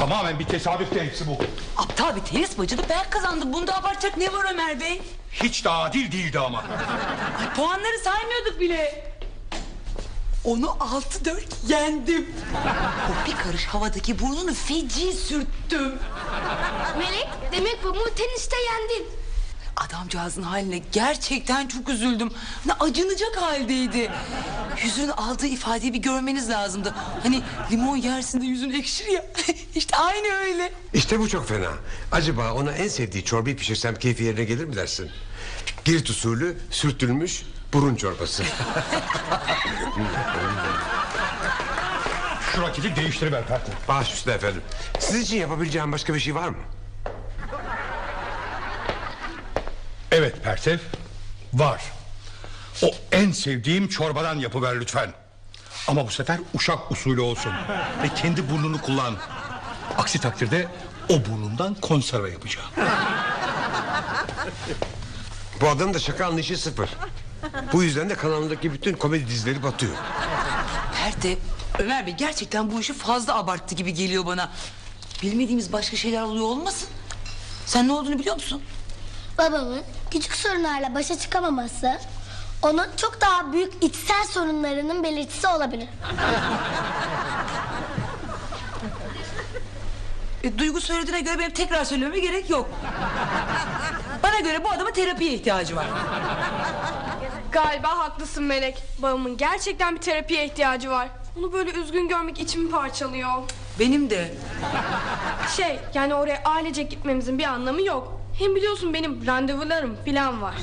Tamamen bir tesadüften hepsi bu. Aptal bir tenis maçını ben kazandım. Bunda abartacak ne var Ömer Bey? Hiç de adil değildi ama. Ay, puanları saymıyorduk bile. Onu 6-4 yendim. O bir karış havadaki burnunu feci sürttüm. Melek demek babamı teniste yendin. Adamcağızın haline gerçekten çok üzüldüm. Ne acınacak haldeydi. Yüzünün aldığı ifadeyi bir görmeniz lazımdı. Hani limon yersin de yüzün ekşir ya. işte aynı öyle. İşte bu çok fena. Acaba ona en sevdiği çorbayı pişirsem keyfi yerine gelir mi dersin? Girit usulü sürtülmüş burun çorbası. Şu raketi değiştiriver Pertev. Baş üstüne efendim. Sizin için yapabileceğim başka bir şey var mı? Evet Pertev. Var. O en sevdiğim çorbadan yapıver lütfen. Ama bu sefer uşak usulü olsun. Ve kendi burnunu kullan. Aksi takdirde o burnundan konserve yapacağım. Bu adamın da şaka anlayışı sıfır. Bu yüzden de kanalındaki bütün komedi dizileri batıyor. Perte, Ömer Bey gerçekten bu işi fazla abarttı gibi geliyor bana. Bilmediğimiz başka şeyler oluyor olmasın? Sen ne olduğunu biliyor musun? Babamın küçük sorunlarla başa çıkamaması onun çok daha büyük içsel sorunlarının belirtisi olabilir. E, Duygu söylediğine göre benim tekrar söylememe gerek yok. Bana göre bu adamın terapiye ihtiyacı var. Galiba haklısın Melek. Babamın gerçekten bir terapiye ihtiyacı var. Onu böyle üzgün görmek içimi parçalıyor. Benim de. Şey yani oraya ailece gitmemizin bir anlamı yok. Hem biliyorsun benim randevularım falan var.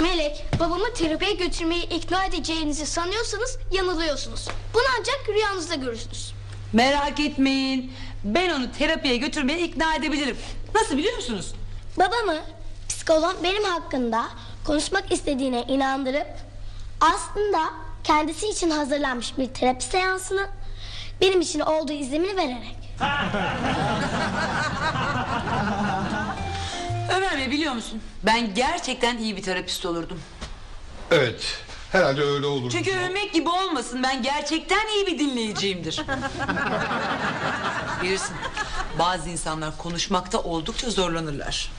Melek, babamı terapiye götürmeyi ikna edeceğinizi sanıyorsanız yanılıyorsunuz. Bunu ancak rüyanızda görürsünüz. Merak etmeyin. Ben onu terapiye götürmeye ikna edebilirim. Nasıl biliyor musunuz? Babamı psikolog benim hakkında konuşmak istediğine inandırıp aslında kendisi için hazırlanmış bir terapi seansını benim için olduğu izlemini vererek. Ömer Bey biliyor musun? Ben gerçekten iyi bir terapist olurdum. Evet. Herhalde öyle olur. Çünkü övmek gibi olmasın ben gerçekten iyi bir dinleyiciyimdir. Bilirsin bazı insanlar konuşmakta oldukça zorlanırlar.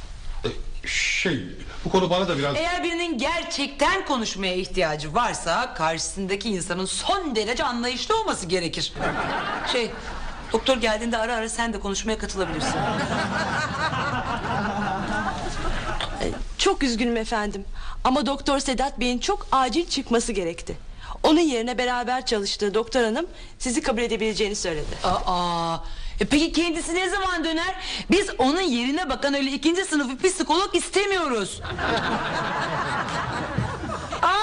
Şey bu konu bana da biraz... Eğer birinin gerçekten konuşmaya ihtiyacı varsa karşısındaki insanın son derece anlayışlı olması gerekir. Şey doktor geldiğinde ara ara sen de konuşmaya katılabilirsin. Çok üzgünüm efendim. Ama Doktor Sedat Bey'in çok acil çıkması gerekti. Onun yerine beraber çalıştığı doktor hanım sizi kabul edebileceğini söyledi. Aa, e peki kendisi ne zaman döner? Biz onun yerine bakan öyle ikinci sınıf bir psikolog istemiyoruz. Aa,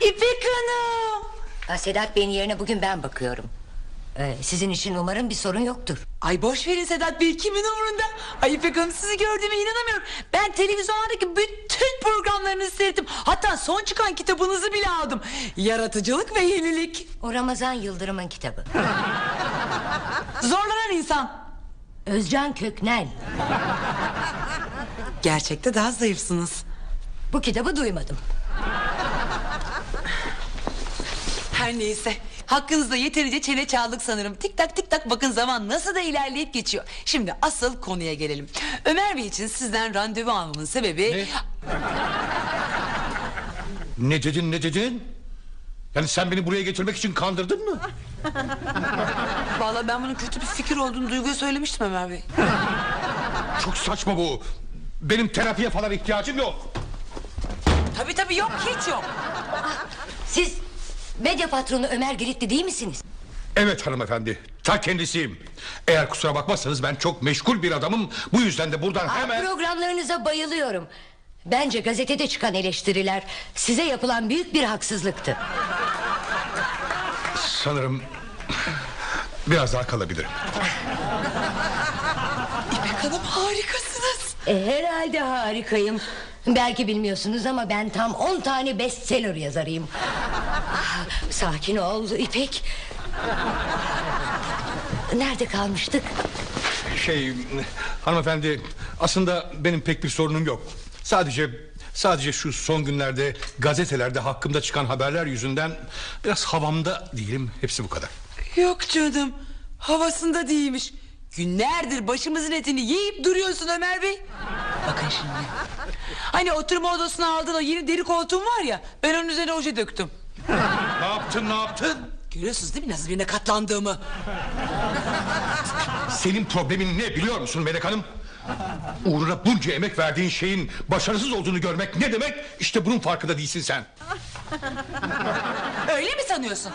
İpek Hanım. Ha, Sedat Bey'in yerine bugün ben bakıyorum. Ee, sizin için umarım bir sorun yoktur. Ay boş verin Sedat Bey kimin umurunda? Ay İpek Hanım sizi gördüğüme inanamıyorum. Ben televizyondaki bütün programlarınızı seyrettim. Hatta son çıkan kitabınızı bile aldım. Yaratıcılık ve yenilik. O Ramazan Yıldırım'ın kitabı. Zorlanan insan. Özcan Köknel. Gerçekte daha zayıfsınız. Bu kitabı duymadım. Her neyse. Hakkınızda yeterince çene çaldık sanırım. Tik tak tik tak bakın zaman nasıl da ilerleyip geçiyor. Şimdi asıl konuya gelelim. Ömer Bey için sizden randevu almamın sebebi... Ne dedin ne dedin? Yani sen beni buraya getirmek için kandırdın mı? Vallahi ben bunun kötü bir fikir olduğunu Duygu'ya söylemiştim Ömer Bey. Çok saçma bu. Benim terapiye falan ihtiyacım yok. Tabii tabii yok hiç yok. Siz medya patronu Ömer Giritli değil misiniz? Evet hanımefendi. Ta kendisiyim. Eğer kusura bakmazsanız ben çok meşgul bir adamım. Bu yüzden de buradan Aa, hemen... Programlarınıza bayılıyorum. Bence gazetede çıkan eleştiriler size yapılan büyük bir haksızlıktı. Sanırım biraz daha kalabilirim. İpek Hanım harikasınız. E, herhalde harikayım. Belki bilmiyorsunuz ama ben tam 10 tane bestseller yazarıyım. Sakin ol İpek. Nerede kalmıştık? Şey hanımefendi aslında benim pek bir sorunum yok. Sadece Sadece şu son günlerde gazetelerde hakkımda çıkan haberler yüzünden biraz havamda değilim. Hepsi bu kadar. Yok canım. Havasında değilmiş. Günlerdir başımızın etini yiyip duruyorsun Ömer Bey. Bakın şimdi. Hani oturma odasına aldığın o yeni deri koltuğun var ya... ...ben onun üzerine oje döktüm. Ne yaptın ne yaptın? Görüyorsunuz değil mi nasıl birine katlandığımı? Senin problemin ne biliyor musun Melek Hanım? Uğruna bunca emek verdiğin şeyin başarısız olduğunu görmek ne demek? İşte bunun farkında değilsin sen. Öyle mi sanıyorsun?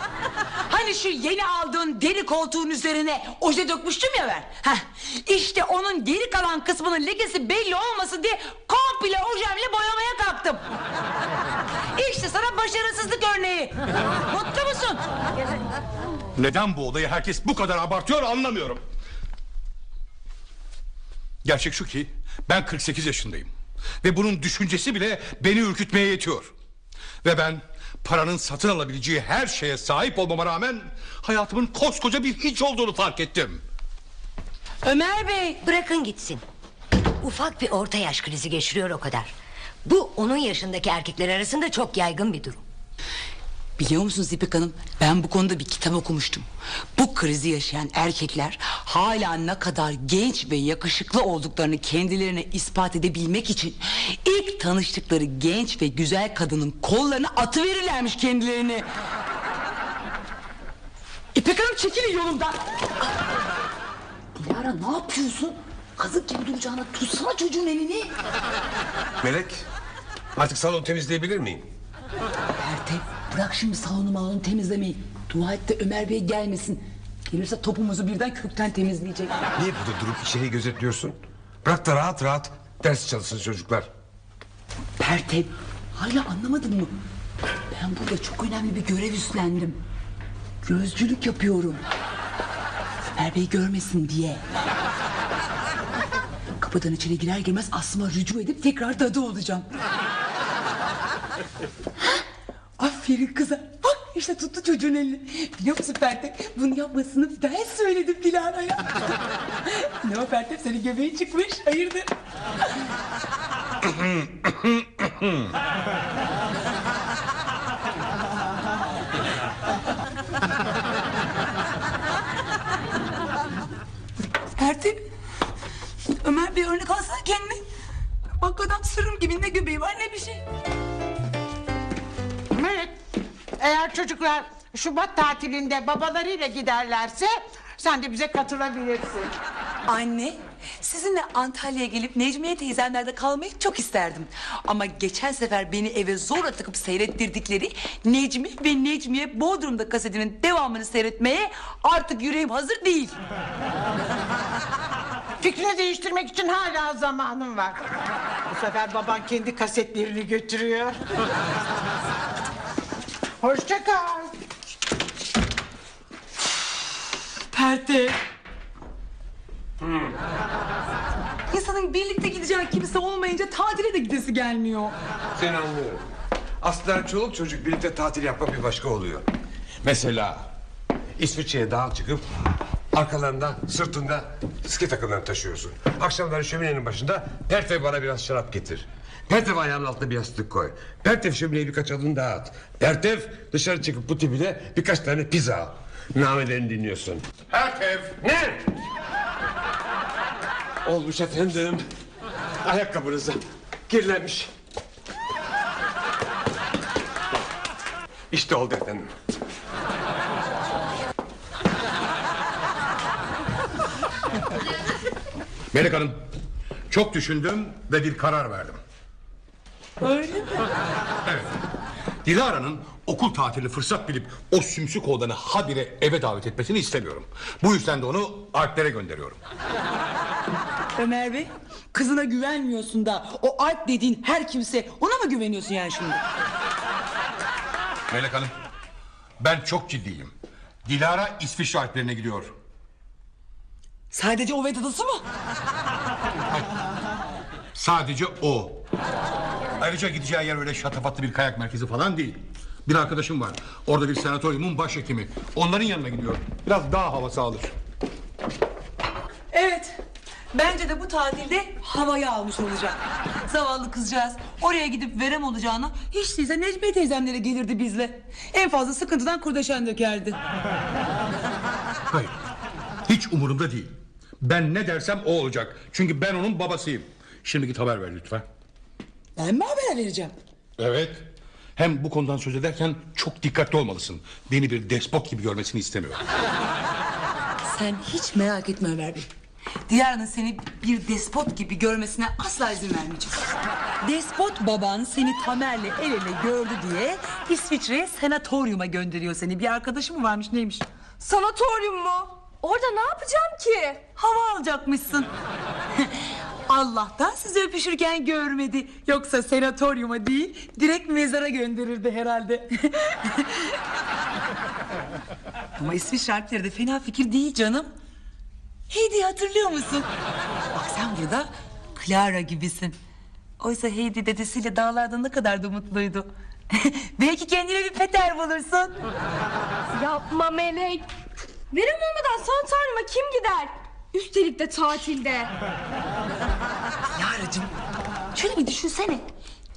Hani şu yeni aldığın deri koltuğun üzerine oje dökmüştüm ya ben. Heh, işte onun geri kalan kısmının lekesi belli olmasın diye komple ojemle boyamaya kalktım. İşte sana başarısızlık örneği. Mutlu musun? Neden bu olayı herkes bu kadar abartıyor anlamıyorum. Gerçek şu ki ben 48 yaşındayım. Ve bunun düşüncesi bile beni ürkütmeye yetiyor. Ve ben paranın satın alabileceği her şeye sahip olmama rağmen... ...hayatımın koskoca bir hiç olduğunu fark ettim. Ömer Bey. Bırakın gitsin. Ufak bir orta yaş krizi geçiriyor o kadar. Bu onun yaşındaki erkekler arasında çok yaygın bir durum. Biliyor musunuz İpek Hanım? Ben bu konuda bir kitap okumuştum. Bu krizi yaşayan erkekler hala ne kadar genç ve yakışıklı olduklarını kendilerine ispat edebilmek için ilk tanıştıkları genç ve güzel kadının kollarına atıverirlermiş kendilerini. İpek Hanım çekilin yolumdan. Dilara ne yapıyorsun? Kazık gibi duracağına tutsana çocuğun elini. Melek artık salon temizleyebilir miyim? Ertem bırak şimdi salonu malonu temizlemeyi. Dua et de Ömer Bey gelmesin. Gelirse topumuzu birden kökten temizleyecek. Niye burada durup içeriği gözetliyorsun? Bırak da rahat rahat ders çalışsın çocuklar. Pertev hala anlamadın mı? Ben burada çok önemli bir görev üstlendim. Gözcülük yapıyorum. Ömer Bey görmesin diye. Kapıdan içeri girer girmez asma rücu edip tekrar dadı olacağım. Aferin kıza. Bak işte tuttu çocuğun elini. Biliyor musun Pertev? Bunu yapmasını ben söyledim Dilara'ya. ne o Pertev senin göbeğin çıkmış. Hayırdır? Ertem. Ömer bir örnek alsana kendine. Bak adam sırım gibi ne göbeği var ne bir şey. Melek, eğer çocuklar Şubat tatilinde babalarıyla giderlerse sen de bize katılabilirsin. Anne, sizinle Antalya'ya gelip Necmiye teyzemlerde kalmayı çok isterdim. Ama geçen sefer beni eve zorla tıkıp seyrettirdikleri Necmi ve Necmiye Bodrum'da kasetinin devamını seyretmeye artık yüreğim hazır değil. Fikrini değiştirmek için hala zamanın var. Bu sefer baban kendi kasetlerini götürüyor. Hoşça kal. Perte. İnsanın birlikte gideceği kimse olmayınca tatile de gidesi gelmiyor. Seni anlıyorum. Aslında çoluk çocuk birlikte tatil yapmak bir başka oluyor. Mesela İsviçre'ye dağa çıkıp arkalarından sırtında ski takımlarını taşıyorsun. Akşamları şöminenin başında Pertev bana biraz şarap getir. Pertev ayağının altına bir yastık koy. Pertev şömineye birkaç adım daha at. Pertev dışarı çıkıp bu tipine birkaç tane pizza al. Namelerini dinliyorsun. Pertev! Ne? Olmuş efendim. Ayakkabınıza kirlenmiş. İşte oldu efendim. Melek Hanım, çok düşündüm ve bir karar verdim. Öyle mi? Evet. Dilara'nın okul tatili fırsat bilip o sümsük oğlanı habire eve davet etmesini istemiyorum. Bu yüzden de onu Alplere gönderiyorum. Ömer Bey, kızına güvenmiyorsun da o Alp dediğin her kimse ona mı güveniyorsun yani şimdi? Melek Hanım, ben çok ciddiyim. Dilara İsviçre Alplerine gidiyor. Sadece o Vedat'ısı mı? Sadece o. Ayrıca gideceği yer öyle şatafatlı bir kayak merkezi falan değil. Bir arkadaşım var. Orada bir sanatoryumun başhekimi. Onların yanına gidiyor. Biraz daha havası alır. Evet. Bence de bu tatilde havayı almış olacak. Zavallı kızcağız Oraya gidip verem olacağına hiç değilse Necmiye teyzemlere gelirdi bizle. En fazla sıkıntıdan kurdeşen dökerdi. Hayır. Hiç umurumda değil. Ben ne dersem o olacak. Çünkü ben onun babasıyım. Şimdi git haber ver lütfen. Ben mi haber vereceğim? Evet. Hem bu konudan söz ederken çok dikkatli olmalısın. Beni bir despot gibi görmesini istemiyorum. Sen hiç merak etme Ömer Bey. Dilara'nın seni bir despot gibi görmesine asla izin vermeyeceğim. Despot baban seni Tamer'le el ele gördü diye İsviçre'ye senatoryuma gönderiyor seni. Bir arkadaşı mı varmış neymiş? Sanatoryum mu? Orada ne yapacağım ki? Hava alacakmışsın. Allah'tan sizi öpüşürken görmedi. Yoksa senatoryuma değil direkt mezara gönderirdi herhalde. Ama İsviçre Alpleri de fena fikir değil canım. Heidi hatırlıyor musun? Bak sen burada Clara gibisin. Oysa Heidi dedesiyle dağlarda ne kadar da mutluydu. Belki kendine bir peter bulursun. Yapma Melek. Verim olmadan sanatoryuma kim gider? Üstelik de tatilde. Lara'cığım şöyle bir düşünsene.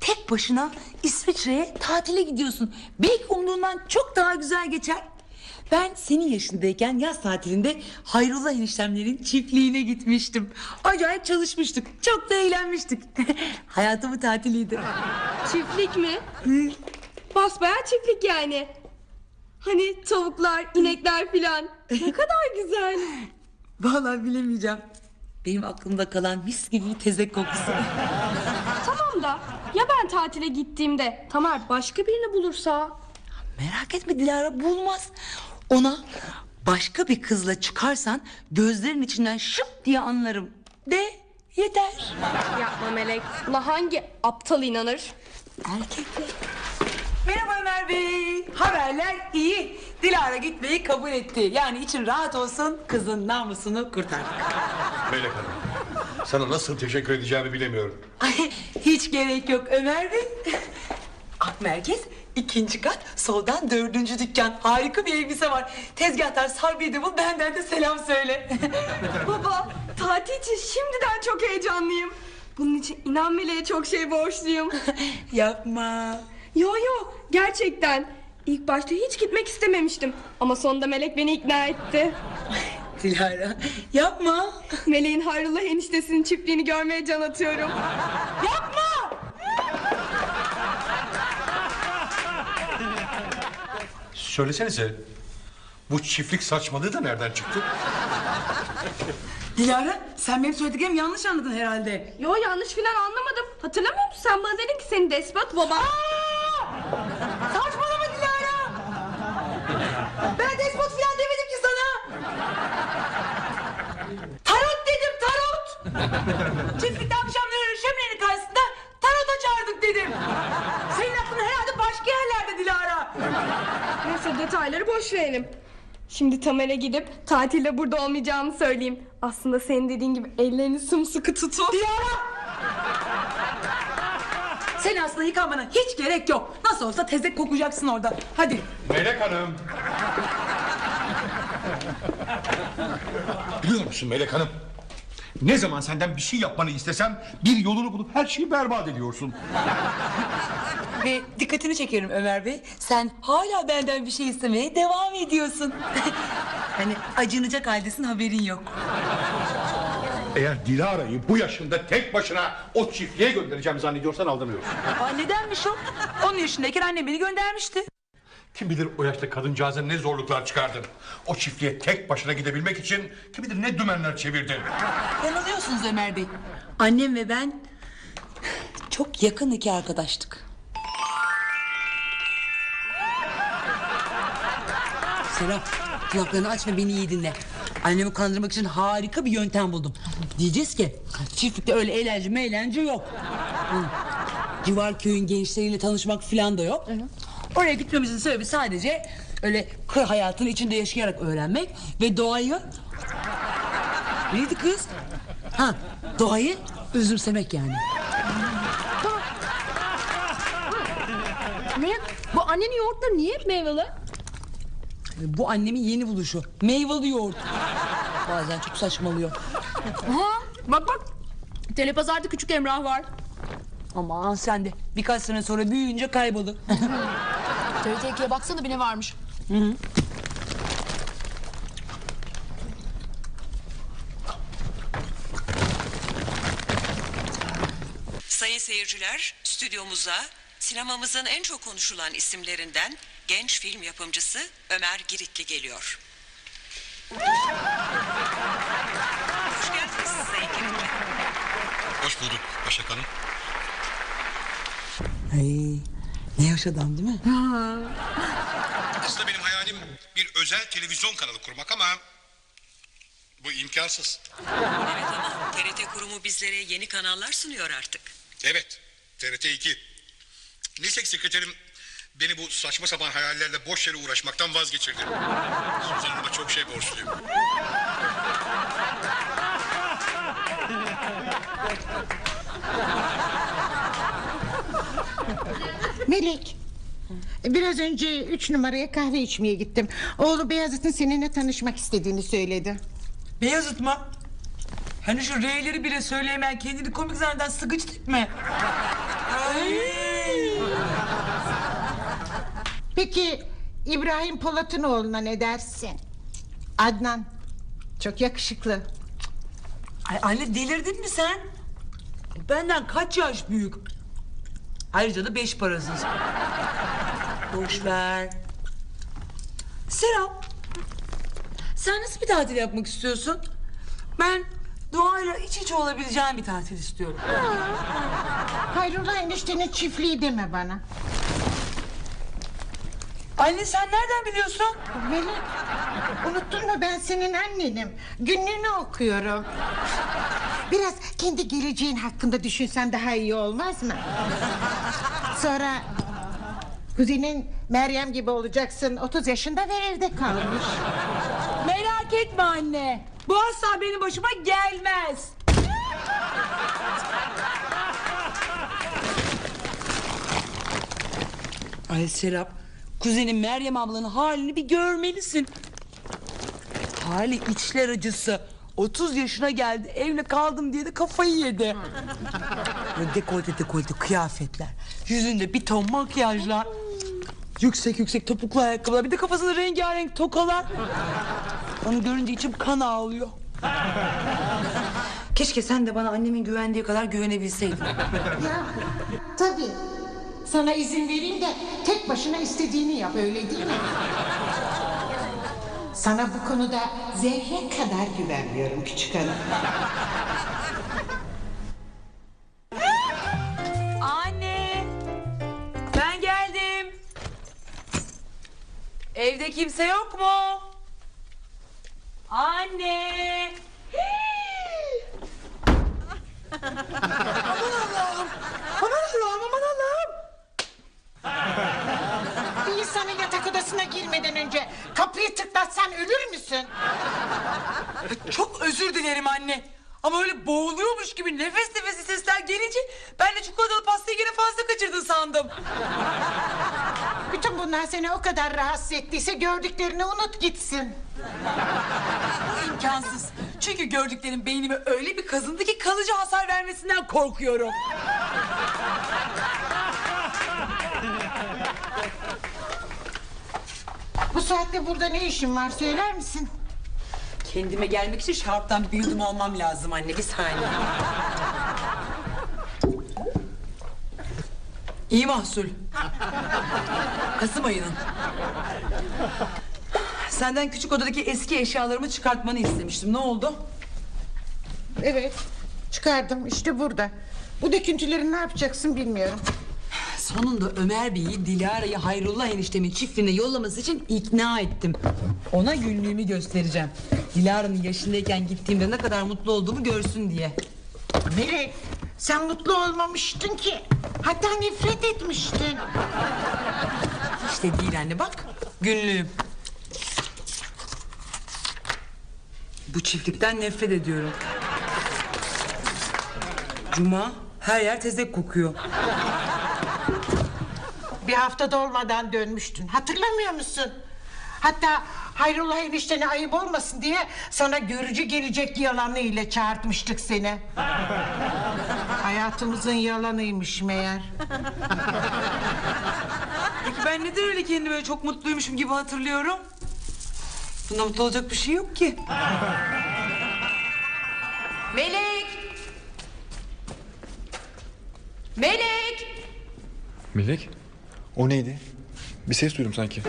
Tek başına İsviçre'ye tatile gidiyorsun. Belki umduğundan çok daha güzel geçer. Ben senin yaşındayken yaz tatilinde Hayrullah eniştemlerin çiftliğine gitmiştim. Acayip çalışmıştık. Çok da eğlenmiştik. Hayatımın tatiliydi. Çiftlik mi? Basbayağı çiftlik yani. Hani tavuklar, inekler filan. Ne kadar güzel. Vallahi bilemeyeceğim. Benim aklımda kalan mis gibi bir tezek kokusu. Tamam da ya ben tatile gittiğimde Tamer başka birini bulursa? Merak etme Dilara bulmaz. Ona başka bir kızla çıkarsan gözlerin içinden şıp diye anlarım. De yeter. Yapma Melek. La hangi aptal inanır? Erkekler. Merhaba Ömer Bey. Haberler iyi. Dilara gitmeyi kabul etti. Yani için rahat olsun kızın namusunu kurtardık. Melek Hanım. Sana nasıl teşekkür edeceğimi bilemiyorum. Ay, hiç gerek yok Ömer Bey. Ak merkez ikinci kat soldan dördüncü dükkan. Harika bir elbise var. Tezgahtar Sarbi'ye de bul benden de selam söyle. Baba tatil için şimdiden çok heyecanlıyım. Bunun için inan Melek'e çok şey borçluyum. Yapma. yo yo gerçekten. İlk başta hiç gitmek istememiştim. Ama sonunda Melek beni ikna etti. Dilara yapma. Melek'in Hayrullah eniştesinin çiftliğini görmeye can atıyorum. Yapma. Söylesenize. Bu çiftlik saçmalığı da nereden çıktı? Dilara sen benim söylediklerimi yanlış anladın herhalde. Yo yanlış filan anlamadım. Hatırlamıyor musun? Sen bana dedin ki senin despot baba. Saçmalama Dilara. Ben despot falan demedim ki sana. Tarot dedim tarot. Çiftlikte akşamları şöminenin karşısında tarota çağırdık dedim. Senin aklın herhalde başka yerlerde Dilara. Neyse detayları boş verelim. Şimdi Tamer'e gidip tatilde burada olmayacağımı söyleyeyim. Aslında senin dediğin gibi ellerini sımsıkı tutun. Dilara. Aslında yıkanmana hiç gerek yok. Nasıl olsa tezek kokacaksın orada. Hadi. Melek Hanım. Biliyor musun Melek Hanım? Ne zaman senden bir şey yapmanı istesem bir yolunu bulup her şeyi berbat ediyorsun. Ve dikkatini çekerim Ömer Bey. Sen hala benden bir şey istemeye devam ediyorsun. hani acınacak haldesin haberin yok. Eğer Dilara'yı bu yaşında tek başına o çiftliğe göndereceğim zannediyorsan aldanıyorsun. Aa, nedenmiş o? Onun yaşındayken annem beni göndermişti. Kim bilir o yaşta kadıncağıza ne zorluklar çıkardın. O çiftliğe tek başına gidebilmek için kim bilir ne dümenler çevirdin. Yanılıyorsunuz Ömer Bey. Annem ve ben çok yakın iki arkadaştık. Serap kulaklarını aç ve beni iyi dinle. Annemi kandırmak için harika bir yöntem buldum. Diyeceğiz ki çiftlikte öyle eğlence meğlence yok. Civar köyün gençleriyle tanışmak falan da yok. Oraya gitmemizin sebebi sadece öyle köy hayatının içinde yaşayarak öğrenmek ve doğayı Neydi kız? Ha, doğayı özümsemek yani. Melek bu annenin yoğurtları niye hep meyveli? Bu annemin yeni buluşu. Meyveli yoğurt. Bazen çok saçmalıyor. Ha, bak bak. Telepazarda küçük Emrah var. Aman sen de birkaç sene sonra büyüyünce kaybolur. TRT 2'ye baksana bir ne varmış. Sayın seyirciler, stüdyomuza sinemamızın en çok konuşulan isimlerinden genç film yapımcısı Ömer Giritli geliyor. Hoş geldiniz Sayın Giritli. Hoş Hanım. Ay, ne yaş adam değil mi? Aslında benim hayalim bir özel televizyon kanalı kurmak ama... ...bu imkansız. Evet ama TRT kurumu bizlere yeni kanallar sunuyor artık. Evet, TRT 2. Neyse ki sekreterim beni bu saçma sapan hayallerle boş yere uğraşmaktan vazgeçirdi. Suzan Hanım'a çok şey borçluyum. Melek. Biraz önce üç numaraya kahve içmeye gittim. Oğlu Beyazıt'ın seninle tanışmak istediğini söyledi. Beyazıt mı? Hani şu R'leri bile söyleyemeyen kendini komik zanneden tip mi? Ay. Peki İbrahim Polat'ın oğluna ne dersin? Adnan. Çok yakışıklı. Ay anne delirdin mi sen? Benden kaç yaş büyük? Ayrıca da beş parasız. Boş ver. Serap. Sen nasıl bir tatil yapmak istiyorsun? Ben doğayla iç içe olabileceğim bir tatil istiyorum. Hayrullah eniştenin çiftliği deme bana. Anne sen nereden biliyorsun? Melek, unuttun mu ben senin annenim. Günlüğünü okuyorum. Biraz kendi geleceğin hakkında düşünsen daha iyi olmaz mı? Sonra kuzinin Meryem gibi olacaksın. 30 yaşında ve evde kalmış. Merak etme anne. Bu asla benim başıma gelmez. Ay Serap, kuzenim Meryem ablanın halini bir görmelisin. Hali içler acısı. 30 yaşına geldi, evle kaldım diye de kafayı yedi. Böyle dekolte dekolte kıyafetler, yüzünde bir ton makyajlar. Yüksek yüksek topuklu ayakkabılar, bir de kafasında rengarenk tokalar. Onu görünce içim kan ağlıyor. Keşke sen de bana annemin güvendiği kadar güvenebilseydin. Ya tabii. Sana izin vereyim de tek başına istediğini yap öyle değil mi? Sana bu konuda zerre kadar güvenmiyorum küçük hanım. Anne! Ben geldim. Evde kimse yok mu? Anne! aman Allah'ım! Aman Allah'ım! Bir insanın yatak odasına girmeden önce kapıyı tıklatsan ölür müsün? Çok özür dilerim anne. Ama öyle boğuluyormuş gibi nefes nefesi sesler gelince... ...ben de çikolatalı pastayı gene fazla kaçırdın sandım. Bütün bunlar seni o kadar rahatsız ettiyse gördüklerini unut gitsin. Bu imkansız. Çünkü gördüklerim beynime öyle bir kazındı ki kalıcı hasar vermesinden korkuyorum. Bu saatte burada ne işin var söyler misin? Kendime gelmek için şaraptan bir yudum almam lazım anne. Bir saniye. İyi mahsul. Kasım ayının. Senden küçük odadaki eski eşyalarımı çıkartmanı istemiştim. Ne oldu? Evet çıkardım işte burada. Bu döküntüleri ne yapacaksın bilmiyorum. Sonunda Ömer Bey'i Dilara'yı Hayrullah eniştemin çiftliğine yollaması için ikna ettim. Ona günlüğümü göstereceğim. Dilara'nın yaşındayken gittiğimde ne kadar mutlu olduğumu görsün diye. Melek sen mutlu olmamıştın ki. Hatta nefret etmiştin. İşte değil anne bak günlüğüm. Bu çiftlikten nefret ediyorum. Cuma her yer tezek kokuyor. Bir hafta dolmadan dönmüştün. Hatırlamıyor musun? Hatta Hayrullah eniştene ayıp olmasın diye sana görücü gelecek yalanıyla çağırtmıştık seni. Hayatımızın yalanıymış meğer. Peki ben neden öyle kendimi böyle çok mutluymuşum gibi hatırlıyorum? Bunda mutlu olacak bir şey yok ki. Melek! Melek! Melek? O neydi? Bir ses duydum sanki.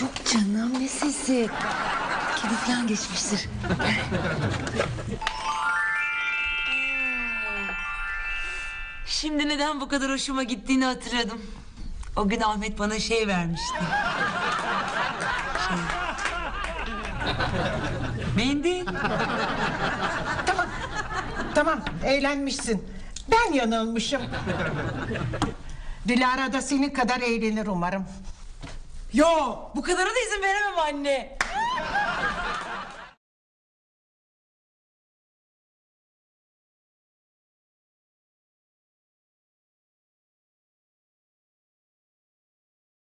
Yok canım ne sesi? Kedi falan geçmiştir. Şimdi neden bu kadar hoşuma gittiğini hatırladım. O gün Ahmet bana şey vermişti. Şey. Mendil. Tamam eğlenmişsin. Ben yanılmışım. Dilara da senin kadar eğlenir umarım. Yo bu kadarına da izin veremem anne.